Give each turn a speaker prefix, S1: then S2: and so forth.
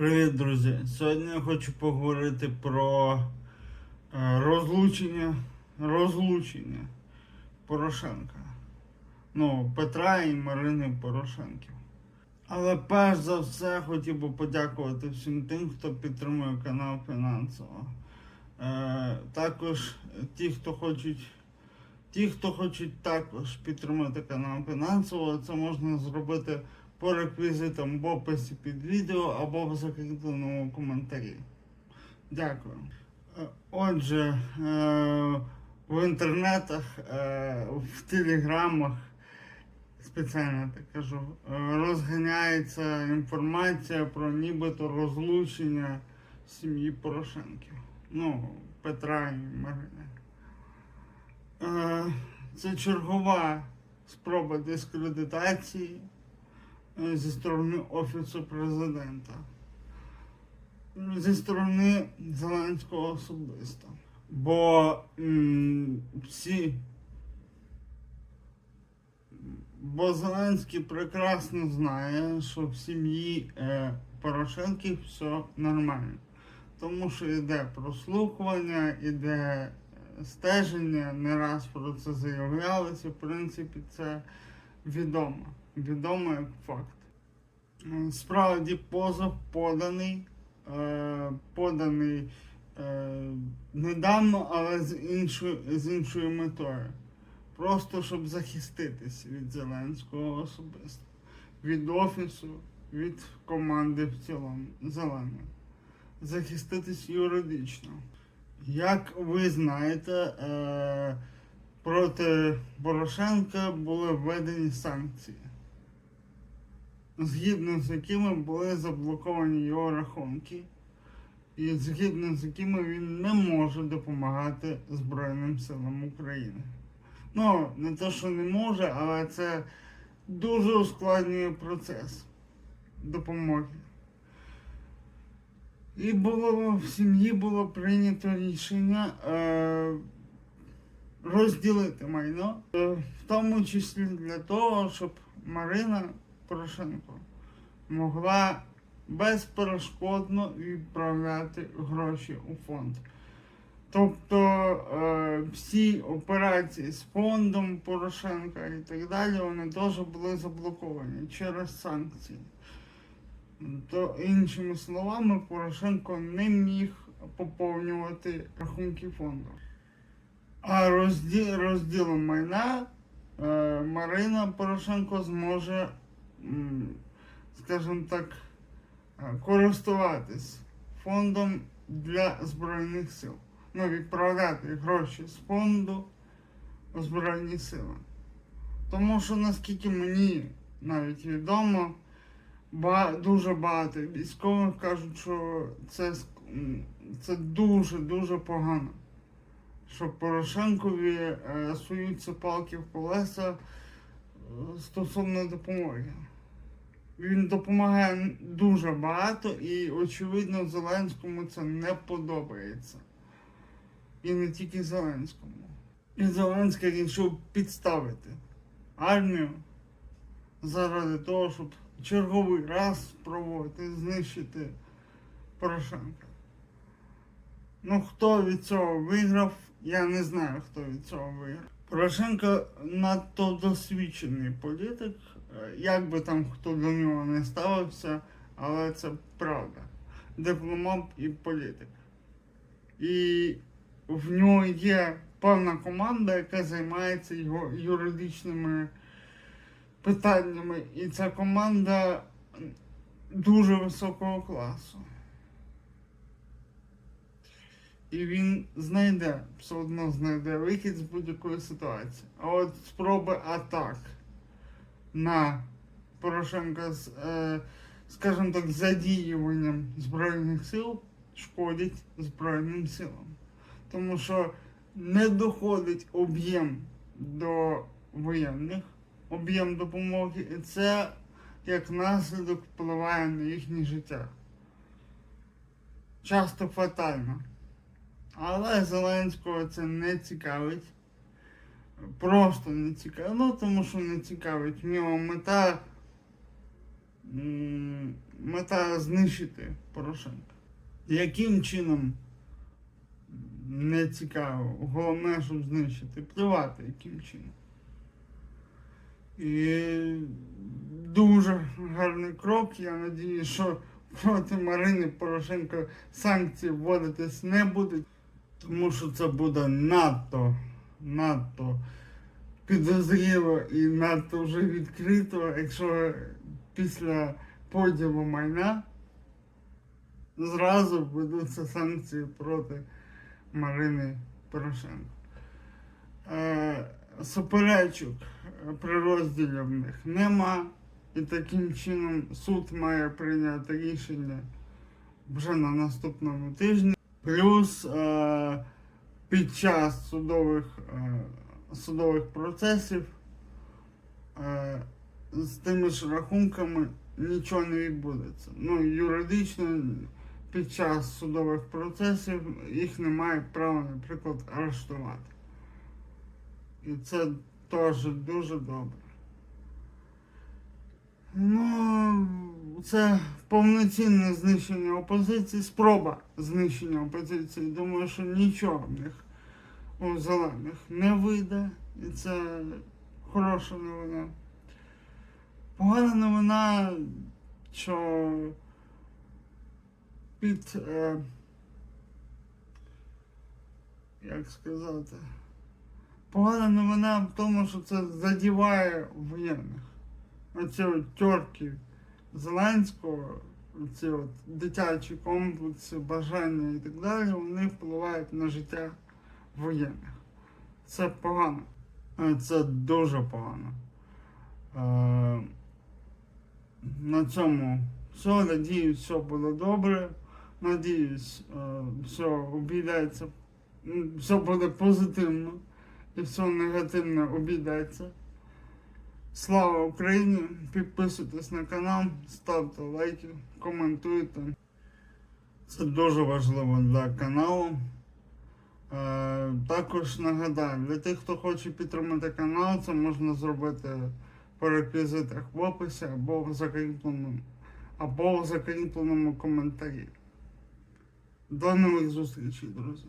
S1: Привіт, друзі! Сьогодні я хочу поговорити про е, розлучення, розлучення Порошенка. Ну, Петра і Марини Порошенків. Але перш за все хотів би подякувати всім тим, хто підтримує канал фінансово. Е, також ті, хто хочуть. Ті, хто хочуть також підтримати канал фінансово, це можна зробити по реквізитам в описі під відео або в закріпленому коментарі. Дякую. Е, Отже, е, в інтернетах, е, в телеграмах, спеціально так кажу, розганяється інформація про нібито розлучення сім'ї Порошенків. Ну, Петра і Марини. Це чергова спроба дискредитації зі сторони Офісу президента, зі сторони Зеленського особисто. Бо всі. Бо Зеленський прекрасно знає, що в сім'ї е, Порошенків все нормально. Тому що йде прослухування, іде е, стеження, не раз про це заявлялося. В принципі, це відомо. Відомо як факт. Е, Справді позов поданий, е, поданий е, недавно, але з іншою, з іншою метою. Просто щоб захиститись від Зеленського особисто, від офісу, від команди в цілому зеленої. Захиститись юридично. Як ви знаєте, проти Порошенка були введені санкції, згідно з якими були заблоковані його рахунки, і згідно з якими він не може допомагати Збройним силам України. Ну, не те, що не може, але це дуже ускладнює процес допомоги. І було в сім'ї було прийнято рішення е, розділити майно, е, в тому числі для того, щоб Марина Порошенко могла безперешкодно відправляти гроші у фонд. Тобто е, всі операції з фондом Порошенка і так далі, вони теж були заблоковані через санкції. То іншими словами, Порошенко не міг поповнювати рахунки фонду. А розді, розділом майна е, Марина Порошенко зможе, скажімо так, е, користуватись фондом для Збройних сил. Ну, відправляти гроші з фонду у Збройні сили. Тому що наскільки мені навіть відомо, Ба- дуже багато військових кажуть, що це, це дуже-дуже погано. Що Порошенкові е, суються палки в колеса е, стосовно допомоги. Він допомагає дуже багато і, очевидно, Зеленському це не подобається. І не тільки Зеленському. І Зеленський вирішив підставити армію заради того, щоб черговий раз спробувати знищити Порошенка. Ну, хто від цього виграв, я не знаю, хто від цього виграв. Порошенко надто досвідчений політик, як би там хто до нього не ставився, але це правда. Дипломат і політик. І в нього є певна команда, яка займається його юридичними питаннями. І ця команда дуже високого класу. І він знайде, все одно знайде вихід з будь-якої ситуації. А от спроби атак на Порошенка з, е, скажімо так, задіюванням Збройних сил шкодять Збройним силам. Тому що не доходить об'єм до воєнних, об'єм допомоги, і це як наслідок впливає на їхнє життя. Часто фатально. Але Зеленського це не цікавить. Просто не цікавить. Ну, тому що не цікавить. В нього мета мета знищити Порошенка. Яким чином не цікаво. Головне, щоб знищити. Плювати яким чином. І дуже гарний крок. Я надію, що проти Марини Порошенко санкції вводитись не будуть, тому що це буде надто, надто підозріло і надто вже відкрито, якщо після поділу майна зразу ведуться санкції проти Марини Порошенко. Е, суперечок при розділі в них нема. І таким чином суд має прийняти рішення вже на наступному тижні. Плюс е, під час судових, е, судових процесів е, з тими ж рахунками нічого не відбудеться. Ну, юридично під час судових процесів їх не мають права, наприклад, арештувати. І це теж дуже добре. Ну, це повноцінне знищення опозиції, спроба знищення опозиції. Думаю, що нічого в них у зелених не вийде. І це хороша новина. Погана новина, що під, е, як сказати, погана новина в тому, що це задіває воєнних. Оці от тьорки Зеленського, ці от дитячі комплекси, бажання і так далі, вони впливають на життя воєнних. Це погано. Е, Це дуже погано. Е, на цьому все. Надіюсь, все буде добре. Надіюсь, е, все обійдеться, все буде позитивно і все негативне обійдеться. Слава Україні! Підписуйтесь на канал, ставте лайки, коментуйте. Це дуже важливо для каналу. Е, також нагадаю, для тих, хто хоче підтримати канал, це можна зробити по реквізитах в описі або в закріпленому, або в закріпленому коментарі. До нових зустрічей, друзі!